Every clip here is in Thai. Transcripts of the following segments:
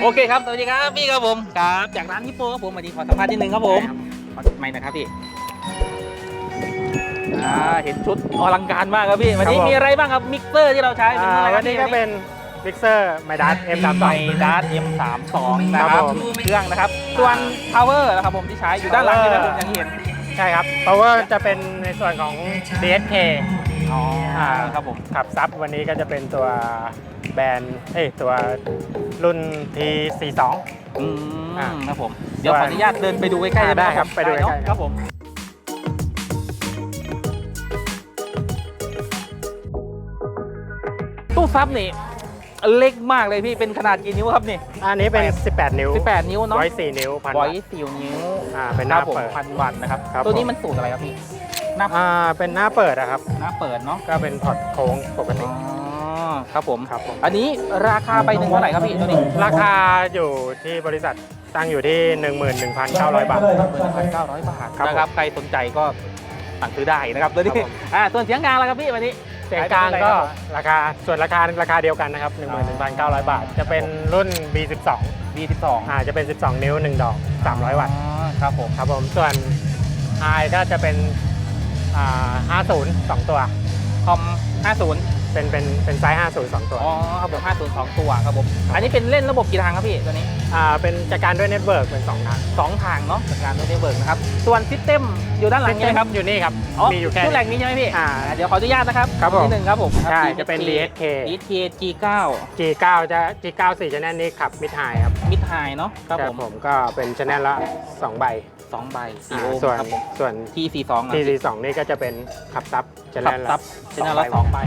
โอเคครับ สวัสดีครับพี่ครับผมครับ จากร้านฮิปโปครับผมวันนี้ขอสัมภาษณ์นิดนึงครับผมขอไม่นะครับพี่อ่าเห็นชุดอลังการมากครับพี่วันนี้ครับผม มีอะไรบ้างครับมิกเซอร์ที่เราใช้เป็นอ่าอะไรควัรับนนี้พี่ก็เป็นมิกเซอร์ไมดัส M32 ไมดัส M32 นะคครัรับบผมเครื่องนะครับ ส่วน power นะครับผมที่ใช้อยู่ด้านหลังนี่นะผมยังเห็นใช่ครับ power จะเป็นในส่วนของ DSK อ๋ออ่า ครับผม ขับซับวันนี้ก็จะเป็นตัว แบรนด์เอ้ยตัวรุ่น T42 อืมอ่าครับผม เดี๋ยวขออนุญาตเดินไปดูใกล้ๆอ่าหมได้ครับไปดูใกล้ๆ เนอะครับผมตู้ซับนี่เล็กมากเลยพี่เป็นขนาดกี่นิ้วครับนี่ อันนี้เป็น 18 นิ้ว18 นิ้วเนาะไว้4นิ้วพันไว้วัตต์สี่นิ้วอ่าเป็นหคน้ารับผมเปิด พันวัตต์นะครับ ครับตัวนี้ผม มันสูตรอะไรครับพี่หน้าอ่าเป็นหน้าเปิดอะครับ หน้าเปิดเนาะก็เป็นพอร์ตโค้งปกติ อ๋อ ครับผม ครับผม อันนี้ราคาใบหนึ่งเท่าไหร่ครับพี่ตัวนี้ราคาอยู่ที่บริษัทตั้งอยู่ที่ 11,900 บาทหนึ่งพันเก้าร้อยบาทครับนะครับใครสนใจก็สั่งซื้อได้นะครับตัวนี้ครับผม อ่าส่วนเสียงกลางแล้วครับพี่วันนี้เสียงกลางก็ราคาส่วนราคาราคาเดียวกันนะครับ 11,900 บาท จะเป็นรุ่น B12 B12 อ่าจะเป็น 12 นิ้ว 1 ดอก 300 วัตต์อ๋อครับผมครับผมส่วน i ก็จะเป็นอ่า50 2 ตัวคอม50 เป็นเป็นเป็นไซส์50 2 ตัว อ๋อครับผม50สองตัวครับผม อันนี้เป็นเล่นระบบกี่ทางครับพี่ตัวนี้ อ่า เป็นจัดการด้วยเน็ตเวิร์กเป็น2ทางสองทางเนาะจากการตัวนี้เบิร์กนะครับ ส่วนซิสเต็มอยู่ด้านหลังนี่นะครับ อยู่นี่ครับ อ๋อมีอยู่แค่ชุดแรกนี้ใช่ไหมพี่อ่าเดี๋ยวขออนุญาตนะครับครับผมนิดหนึ่งครับผมใช่จะเป็น DSK DSK G9 G9 จะ G9 4 channel นี้ขับมิดไฮครับมิดไฮเนาะครับคผรับมผมก็เป็น channel ละ 2 ใบสองใบสี่อ่าโอห์มส่วนครับผม ส่วน T42 นะ T42 นี่ก็จะเป็นขับซับ ขับ channel ซัละบชแนลละสองใบ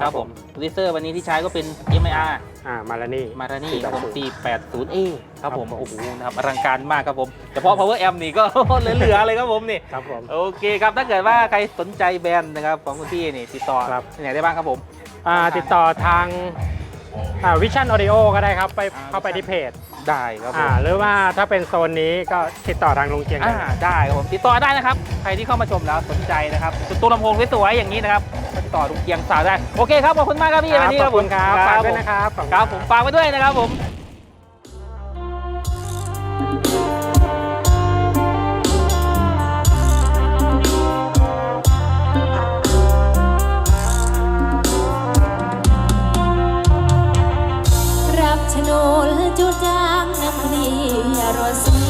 ครับผมลิเซอร์วันนี้ที่ใช้ก็เป็น MIR อ่ามาลานี่มารานี่ครับผม 480A ครับผมครับผม โอ้โหนะครับอลังการมากครับผม เฉพาะ power amp นี่ก็ เหลือๆเลยครับผมนี่ ครับผม โอเคครับ ถ้าเกิดว่าใครสนใจแบรนด์นะครับของคุณพี่นี่ติดต่อครับ ที่ไหนได้บ้างครับผม อ่า ติดต่อทางอ่าวิชั่นออดิโอก็ได้ครับ ไปอ่าเข้าไปที่เพจ ได้ครับผอ่ามหรือว่าถ้าเป็นโซนนี้ก็ติดต่อทางลุงเจียงอ่าได้ได้ครับผม ติดต่อได้นะครับ ใครที่เข้ามาชมแล้วสนใจนะครับตัวลำโพงสวยๆอย่างนี้นะครับก็ ติดต่อลุงเกียงสาวได้ โอเคครับ ขอบคุณมากครับพี่ครับวันนี้ขคอรับบคุณครับผมฝากด้วยนะครับขอบณครับผมฝากไว้ด้วยนะครับผมรับโฉนดจุดจางน้ำพลีรสมี